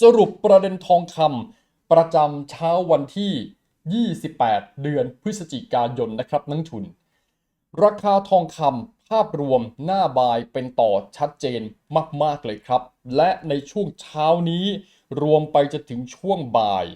สรุปประเด็นทองคำประจำเช้าวันที่ 28 เดือนพฤศจิกายนนะครับนักทุน ราคาทองคำภาพรวมหน้าบายเป็นต่อชัดเจนมาก ๆ เลยครับ และในช่วงเช้านี้รวมไปจะถึงช่วงบ่าย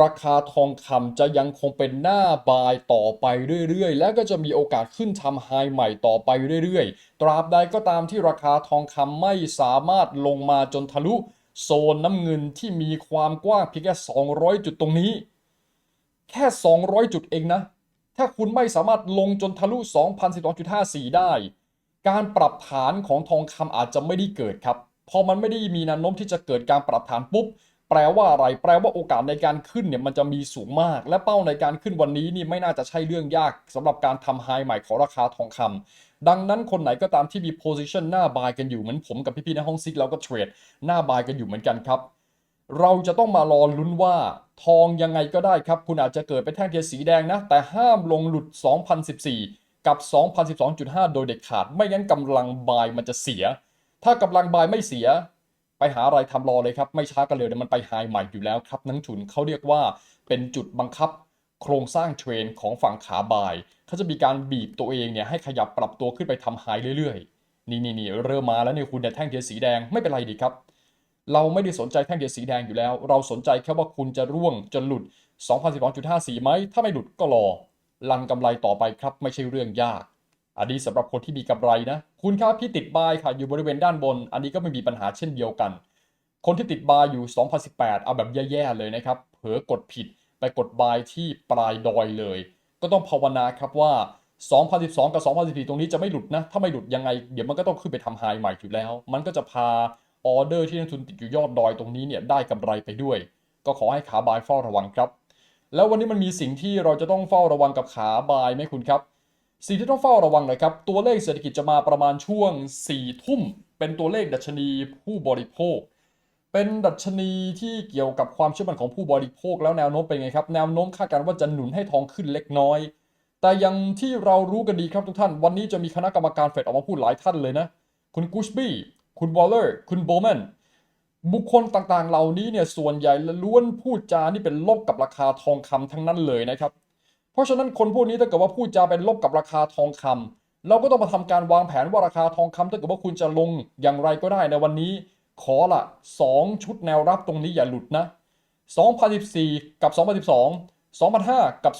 ราคาทองคำจะยังคงเป็นหน้าบายต่อไปเรื่อย ๆ และก็จะมีโอกาสขึ้นทำไฮใหม่ต่อไปเรื่อย ๆ ตราบใดก็ตามที่ราคาทองคำไม่สามารถลงมาจนทะลุ โซนน้ำเงินที่มีความกว้างเพียงแค่200 จุดตรงนี้ แค่ 200 จุดเองนะ ถ้าคุณไม่สามารถลงจนทะลุ 2012.54 ได้ การปรับฐานของทองคำอาจจะไม่ได้เกิดครับ พอมันไม่ได้มีแนวโน้มที่จะเกิดการปรับฐานปุ๊บ แปลว่าอะไร แปลว่าโอกาสในการขึ้นเนี่ยมันจะมีสูงมาก และเป้าในการขึ้นวันนี้นี่ไม่น่าจะใช่เรื่องยากสำหรับการทำไฮใหม่ของราคาทองคำดังนั้นคนไหนก็ตามที่มี position หน้าบายกันอยู่เหมือนผมกับพี่ๆในห้องซิกเราก็เทรดหน้าบายกันอยู่เหมือนกันครับเราจะต้องมารอลุ้นว่าทองยังไงก็ได้ครับ คุณอาจจะเกิดเป็นแท่งเทียนสีแดงนะ แต่ห้ามลงหลุด 2014 กับ 2012.5 โดยเด็ดขาด ไม่งั้นกำลังบายมันจะเสีย ถ้ากำลังบายไม่เสีย ไปหาอะไรทำรอเลยครับ ไม่ช้ากันเลยเดี๋ยวมันไปไฮใหม่อยู่แล้วครับนักทุนเขาเรียกว่าเป็นจุดบังคับโครงสร้างเทรนของฝั่งขาบายเขาจะมีการบีบตัวเองเนี่ยให้ขยับปรับตัวขึ้นไปทำไฮเรื่อยๆ นี่นี่นี่เริ่มมาแล้วเนี่ยคุณเนี่ยแท่งเทียนสีแดงไม่เป็นไรดีครับ เราไม่ได้สนใจแท่งเทียนสีแดงอยู่แล้ว เราสนใจแค่ว่าคุณจะร่วงจนหลุด 2012.54ไหมถ้าไม่หลุดก็รอ ลันกำไรต่อไปครับไม่ใช่เรื่องยาก อันนี้สำหรับคนที่มีกำไรนะคุณครับพี่ติดบายค่ะอยู่บริเวณด้านบน อันนี้ก็ไม่มีปัญหาเช่นเดียวกัน คนที่ติดบายอยู่ 2018 เอาแบบแย่ๆเลยนะครับ เผลอกดผิดไปกดบายที่ปลายดอยเลย ก็ต้องภาวนาครับว่า 2012 กับ 2014 ตรงนี้จะไม่หลุดนะ ถ้าไม่หลุดยังไง เดี๋ยวมันก็ต้องขึ้นไปทำไฮใหม่อยู่แล้ว มันก็จะพาออเดอร์ที่นักทุนติดอยู่ยอดดอยตรงนี้เนี่ยได้กำไรไปด้วย ก็ขอให้ขาบายเฝ้าระวังครับ แล้ววันนี้มันมีสิ่งที่เราจะต้องเฝ้าระวังกับขาบายไหมคุณครับ สิ่งที่ต้องเฝ้าระวังเลยครับ ตัวเลขเศรษฐกิจจะมาประมาณช่วง 4 ทุ่ม เป็นตัวเลขดัชนีผู้บริโภค เป็นดัชนีที่เกี่ยวกับความเชื่อมั่นของผู้บริโภคแล้วแนวโน้มเป็นไงครับ แนวโน้มคาดการณ์ว่าจะหนุนให้ทองขึ้นเล็กน้อย แต่อยังที่เรารู้กันดีครับทุกท่าน วันนี้จะมีคณะกรรมการเฟดออกมาพูดหลายท่านเลยนะ คุณกุชบี้คุณวอลเลอร์ คุณโบแมนบุคคลต่างๆ เหล่านี้เนี่ยส่วนใหญ่ล้วนพูดจานี่เป็นลบกับราคาทองคำทั้งนั้นเลยนะครับ เพราะฉะนั้นคนพวกนี้ถ้าเกิดว่าพูดจาเป็นลบกับราคาทองคำเราก็ต้องมาทำการวางแผนว่าราคาทองคำถ้าเกิดว่าคุณจะลงอย่างไรก็ได้ในวันนี้ ขอละ 2 ชุดแนวรับตรงนี้อย่าหลุดนะ2014 กับ 2012 2005 กับ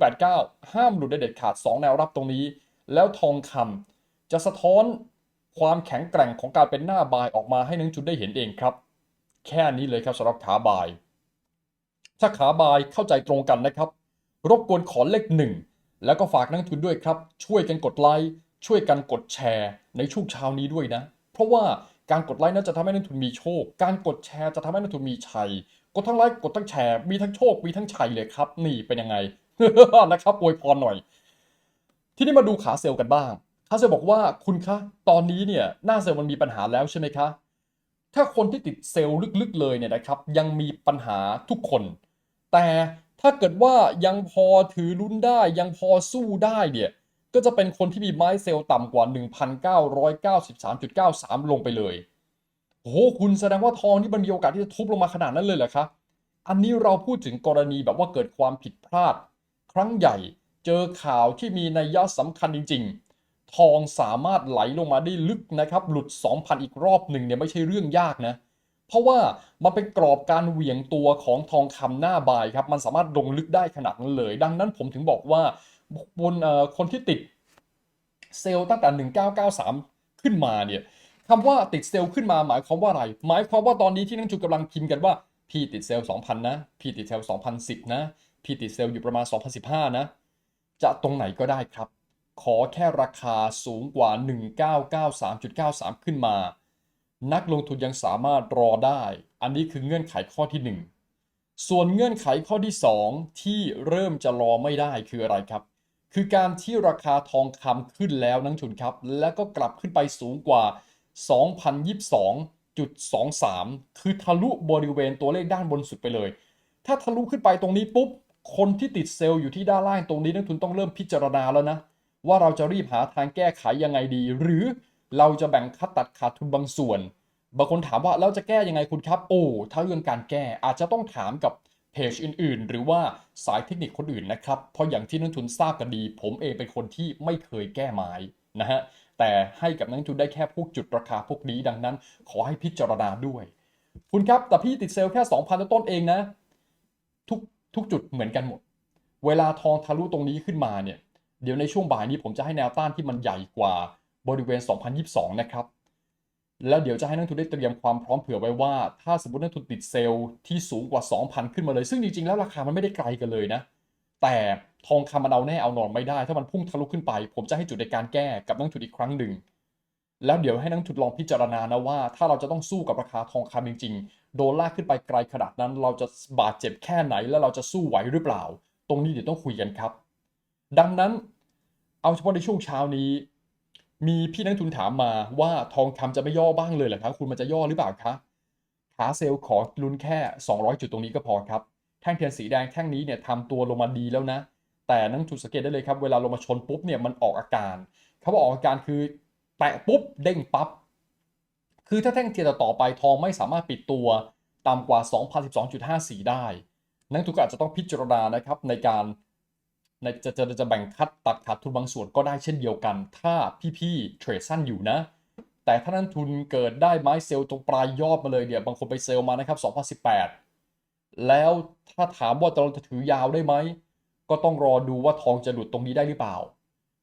2002.89 ห้ามหลุดได้เด็ดขาด 2 แนวรับตรงนี้ แล้วทองคำจะสะท้อนความแข็งแกร่งของการเป็นหน้าบายออกมาให้นักลงทุนได้เห็นเองครับ แค่นี้เลยครับสำหรับขาบาย ถ้าขาบายเข้าใจตรงกันนะครับ รบกวนขอเลขหนึ่งแล้วก็ฝากนักลงทุนด้วยครับ ช่วยกันกดไลค์ช่วยกันกดแชร์ในช่วงเช้านี้ด้วยนะ เพราะว่าการกดไลค์นั้นจะทำให้นักลงทุนมีโชค การกดแชร์จะทำให้นักลงทุนมีชัย กดทั้งไลค์กดทั้งแชร์มีทั้งโชคมีทั้งชัยเลยครับ นี่เป็นยังไงนะครับอวยพรหน่อย ทีนี้มาดูขาเซลกันบ้างขาเซลบอกว่าคุณคะตอนนี้เนี่ยหน้าเซลมันมีปัญหาแล้วใช่ไหมคะถ้าคนที่ติดเซลล์ลึกๆเลยเนี่ยนะครับ ยังมีปัญหาทุกคน แต่ ถ้าเกิดว่ายังพอถือลุ้นได้ยังพอสู้ได้เนี่ยก็จะเป็นคนที่มีไม้เซลล์ต่ำกว่า 1,993.93 ลงไปเลยโอ้โหคุณแสดงว่าทองนี่มันมีโอกาสที่จะทุบลงมาขนาดนั้นเลยเหรอคะอันนี้เราพูดถึงกรณีแบบว่าเกิดความผิดพลาด ครั้งใหญ่เจอข่าวที่มีนัยยะสำคัญจริง ๆ ทองสามารถไหลลงมาได้ลึกนะครับ หลุด 2,000 อีกรอบหนึ่งเนี่ยไม่ใช่เรื่องยากนะเพราะว่ามันเป็นกรอบการเหวี่ยงตัวของทองคำหน้าบายครับมันสามารถลงลึกได้ขนาดนั้นเลย ดังนั้นผมถึงบอกว่าบนคนที่ติดเซลล์ตั้งแต่ 1993 ขึ้นมาเนี่ยคำว่าติดเซลล์ขึ้นมาหมายความว่าอะไร หมายความว่าตอนนี้ที่นักลงทุนกำลังพิมพ์กันว่าพี่ติดเซลล์2,000 นะ พี่ติดเซลล์2010 นะ พี่ติดเซลล์อยู่ประมาณ 2015 นะ จะตรงไหนก็ได้ครับ ขอแค่ราคาสูงกว่า 1993.93 ขึ้นมา นักลงทุนยังสามารถรอได้ อันนี้คือเงื่อนไขข้อที่ 1 ส่วนเงื่อนไขข้อที่ 2 ที่เริ่มจะรอไม่ได้คืออะไรครับ คือการที่ราคาทองคำขึ้นแล้วนักทุนครับ แล้วก็กลับขึ้นไปสูงกว่า 2022.23 คือทะลุบริเวณตัวเลขด้านบนสุดไปเลย ถ้าทะลุขึ้นไปตรงนี้ปุ๊บ คนที่ติดเซลล์อยู่ที่ด้านล่างตรงนี้นักทุนต้องเริ่มพิจารณาแล้วนะ ว่าเราจะรีบหาทางแก้ไขยังไงดี หรือ เราจะแบ่งคัดตัดขาดทุนบางส่วน บางคนถามว่าแล้วจะแก้ยังไงคุณครับ โอ้ถ้าเรื่องการแก้อาจจะต้องถามกับเพจอื่น ๆ หรือว่าสายเทคนิคคนอื่นนะครับ เพราะอย่างที่นักลงทุนทราบกันดี ผมเองเป็นคนที่ไม่เคยแก้ไม้นะฮะ แต่ให้กับนักลงทุนได้แค่พวกจุดราคาพวกนี้ดังนั้น ขอให้พิจารณาด้วย คุณครับ แต่พี่ติดเซลล์แค่ 2,000 ต้นเองนะ ทุกทุกจุดเหมือนกันหมด เวลาทองทะลุตรงนี้ขึ้นมาเนี่ย เดี๋ยวในช่วงบ่ายนี้ผมจะให้แนวต้านที่มันใหญ่กว่า บริเวณ 2022 นะครับ แล้วเดี๋ยวจะให้นักทุนได้เตรียมความพร้อมเผื่อไว้ว่า ถ้าสมมตินักทุนติดเซลล์ที่สูงกว่า 2,000 ขึ้นมาเลย ซึ่งจริงๆ แล้วราคามันไม่ได้ไกลกันเลยนะ แต่ทองคำมันเอาแน่เอานอนไม่ได้ ถ้ามันพุ่งทะลุขึ้นไป ผมจะให้จุดในการแก้กับนักทุนอีกครั้งหนึ่ง แล้วเดี๋ยวให้นักทุนลองพิจารณานะว่า ถ้าเราจะต้องสู้กับราคาทองคำจริง ๆ โดนลากขึ้นไปไกลขนาดนั้น เราจะบาดเจ็บแค่ไหน แล้วเราจะสู้ไหวหรือเปล่า ตรงนี้เดี๋ยวต้องคุยกันครับ ดังนั้นเอาเฉพาะในช่วงเช้านี้ มีพี่นักทุนถามมาว่าทองคำจะไม่ย่อบ้างเลยเหรอครับคุณมันจะย่อหรือเปล่าคะขาเซลล์ขอลุ้นแค่ 200 จุดตรงนี้ก็พอครับ แท่งเทียนสีแดงแท่งนี้เนี่ยทำตัวลงมาดีแล้วนะ แต่นักทุนสังเกตได้เลยครับ เวลาลงมาชนปุ๊บเนี่ยมันออกอาการ เขาบอกออกอาการคือแตะปุ๊บเด้งปั๊บคือถ้าแท่งเทียนต่อไปทองไม่สามารถปิดตัวต่ำกว่า 2012.54 ได้ นักทุนก็อาจจะต้องพิจารณานะครับในการ จะจะจะแบ่งคัดตัดขาดทุนบางส่วนก็ได้เช่นเดียวกัน ถ้าพี่ๆเทรดสั้นอยู่นะ แต่ถ้านักลงทุนเกิดได้ไม้เซลล์ตรงปลายยอดมาเลยเนี่ยบางคนไปเซลล์มานะครับ 2018 แล้วถ้าถามว่าเราจะถือยาวได้ไหม ก็ต้องรอดูว่าทองจะหลุดตรงนี้ได้หรือเปล่า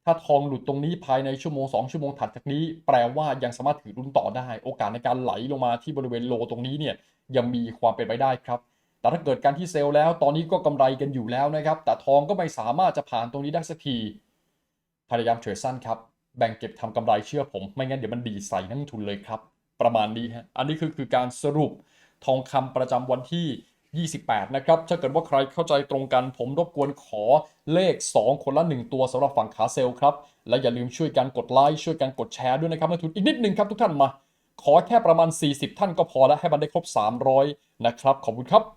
ถ้าทองหลุดตรงนี้ภายในชั่วโมง 2 ชั่วโมงถัดจากนี้ แปลว่ายังสามารถถือรุ่นต่อได้ โอกาสในการไหลลงมาที่บริเวณโลตรงนี้เนี่ยยังมีความเป็นไปได้ครับ แต่ถ้าเกิดการที่เซลล์แล้ว ตอนนี้ก็กำไรกันอยู่แล้วนะครับ แต่ทองก็ไม่สามารถจะผ่านตรงนี้ได้สักทีพยายามเทรดสั้นครับแบ่งเก็บทำกำไรเชื่อผม ไม่งั้นเดี๋ยวมันดีใส่นักลงทุนเลยครับ ประมาณนี้ฮะอันนี้คือคือการสรุปทองคำประจำวันที่ 28 นะครับ ถ้าเกิดว่าใครเข้าใจตรงกัน ผมรบกวนขอเลข 2 คนละ 1 ตัวสำหรับฝั่งขาเซลล์ครับ และอย่าลืมช่วยกันกดไลค์ช่วยกันกดแชร์ด้วยนะครับนักทุนอีกนิดนึงครับทุกท่านมา ขอแค่ประมาณ 40 ท่านก็พอแล้วให้มันได้ครบ 300 นะครับขอบคุณครับ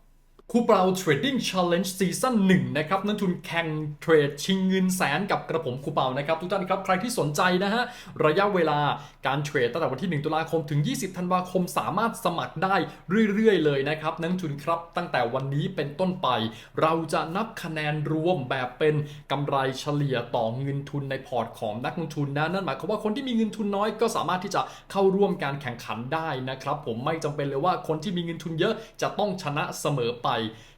คูเปาเทรดดิ้งช l เลนจ์ซีซั่น1นะครับนักทุนแข่งเทรดชิงเงินแสนกับกระผมคูเปานะครับทุกท่านครับใครที่สนใจนะฮะระยะเวลาการเทรดตั้งแต่วันที่ 1 ตุลาคมถึง 20 ธันวาคม สามารถสมัครได้เรื่อยๆ เลยนะครับนักทุนครับตั้งแต่วันนี้เป็นต้นไป เราจะนับคะแนนรวมแบบเป็นกำไรเฉลี่ยต่อเงินทุนในพอร์ตของนักลงทุนนะนั่นหมายความว่าคนที่มีเงินทุนน้อยก็สามารถที่จะเข้าร่วมการแข่งขันได้นะครับผมไม่จำเป็นเลยว่าคนที่มีเงินทุนเยอะจะต้องชนะเสมอไป high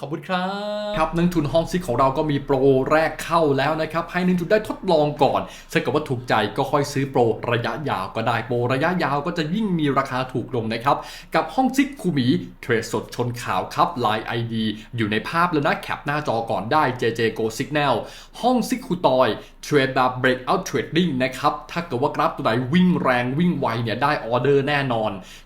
ขอบคุณครับ ครับนักทุนห้องซิกของเราก็มีโปรแรกเข้าแล้วนะครับ ให้นักทุนได้ทดลองก่อนถ้าเกิดว่าถูกใจก็ค่อยซื้อโปรระยะยาวก็ได้โปรระยะยาวก็จะยิ่งมีราคาถูกลงนะครับ กับห้องซิกคูหมีเทรดสดชนข่าวครับ Line ID อยู่ในภาพแล้วนะแคปหน้าจอก่อนได้ JJ Go Signal ห้องซิกคูตอยเทรดแบบ breakout trading นะครับถ้าเกิดว่ากราฟตัวไหนวิ่งแรงวิ่งไวเนี่ยได้ออเดอร์แน่นอน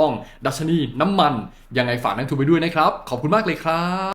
อง ดัชนีน้ำมัน ยังไงฝากนักลงทุนไปด้วยนะครับ ขอบคุณมากเลยครับ